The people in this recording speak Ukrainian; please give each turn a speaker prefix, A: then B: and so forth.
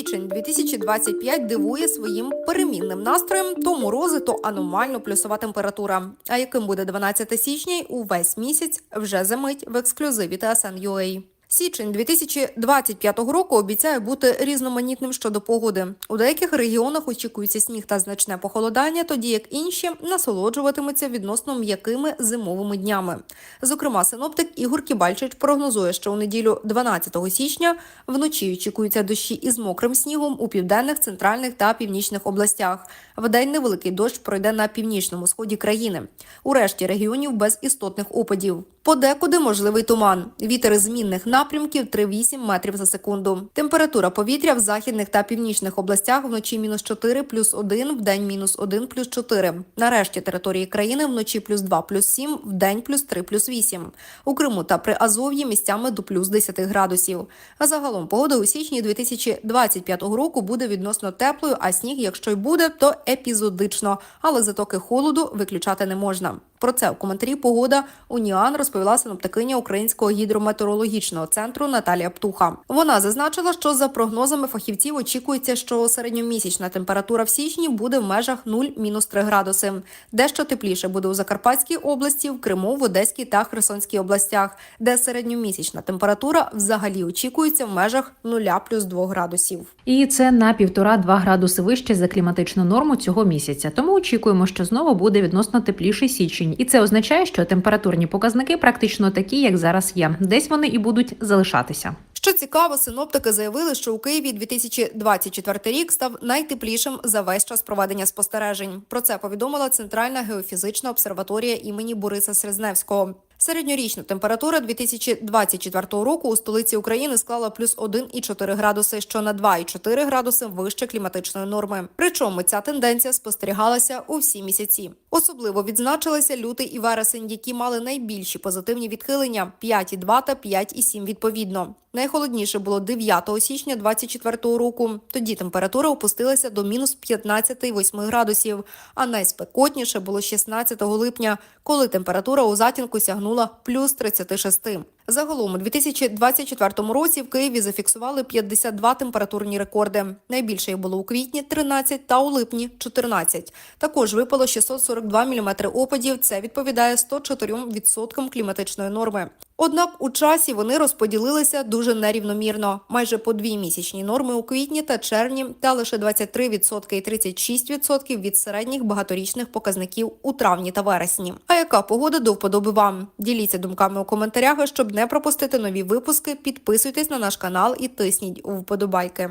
A: Січень 2025 дивує своїм перемінним настроєм, то морози, то аномально плюсова температура. А яким буде 12 січня увесь місяць вже замить в ексклюзиві TSN.ua. Січень 2025 року обіцяє бути різноманітним щодо погоди. У деяких регіонах очікується сніг та значне похолодання, тоді як інші насолоджуватимуться відносно м'якими зимовими днями. Зокрема, синоптик Ігор Кібальчич прогнозує, що у неділю 12 січня вночі очікуються дощі із мокрим снігом у південних, центральних та північних областях. Вдень невеликий дощ пройде на північному сході країни. У решті регіонів без істотних опадів. Подекуди можливий туман. Вітер змінних напрямків 3-8 метрів за секунду. Температура повітря в західних та північних областях вночі мінус 4 плюс 1, в день мінус 1 плюс 4. На решті території країни вночі плюс 2 плюс 7, в день плюс 3 плюс 8. У Криму та при Азов'ї місцями до плюс 10 градусів. А загалом погода у січні 2025 року буде відносно теплою, а сніг, якщо й буде, то епізодично. Але затоки холоду виключати не можна. Про це у коментарі погода Уніан розповіла синоптикиня Українського гідрометеорологічного центру Наталія Птуха. Вона зазначила, що за прогнозами фахівців очікується, що середньомісячна температура в січні буде в межах 0-3 градуси. Дещо тепліше буде у Закарпатській області, в Криму, в Одеській та Херсонській областях, де середньомісячна температура взагалі очікується в межах 0 плюс 2 градусів.
B: І це на півтора-два градуси вище за кліматичну норму цього місяця. Тому очікуємо, що знову буде відносно тепліший січень, і це означає, що температурні показники практично такі, як зараз є. Десь вони і будуть залишатися.
A: Що цікаво, синоптики заявили, що у Києві 2024 рік став найтеплішим за весь час проведення спостережень. Про це повідомила Центральна геофізична обсерваторія імені Бориса Срезневського. Середньорічна температура 2024 року у столиці України склала плюс 1,4 градуси, що на 2,4 градуси вище кліматичної норми. Причому ця тенденція спостерігалася у всі місяці. Особливо відзначилися лютий і вересень, які мали найбільші позитивні відхилення 5,2 та 5,7 відповідно. Найхолодніше було 9 січня 2024 року. Тоді температура опустилася до мінус 15,8 градусів, а найспекотніше було 16 липня, коли температура у затінку сягнула плюс 36. Загалом у 2024 році в Києві зафіксували 52 температурні рекорди. Найбільше їх було у квітні 13 та у липні 14. Також випало 642 мм опадів. Це відповідає 104% кліматичної норми. Однак у часі вони розподілилися дуже нерівномірно. Майже по дві місячні норми у квітні та червні та лише 23% і 36% від середніх багаторічних показників у травні та вересні. А яка погода до вподоби вам? Діліться думками у коментарях, щоб не пропустити нові випуски. Підписуйтесь на наш канал і тисніть у вподобайки.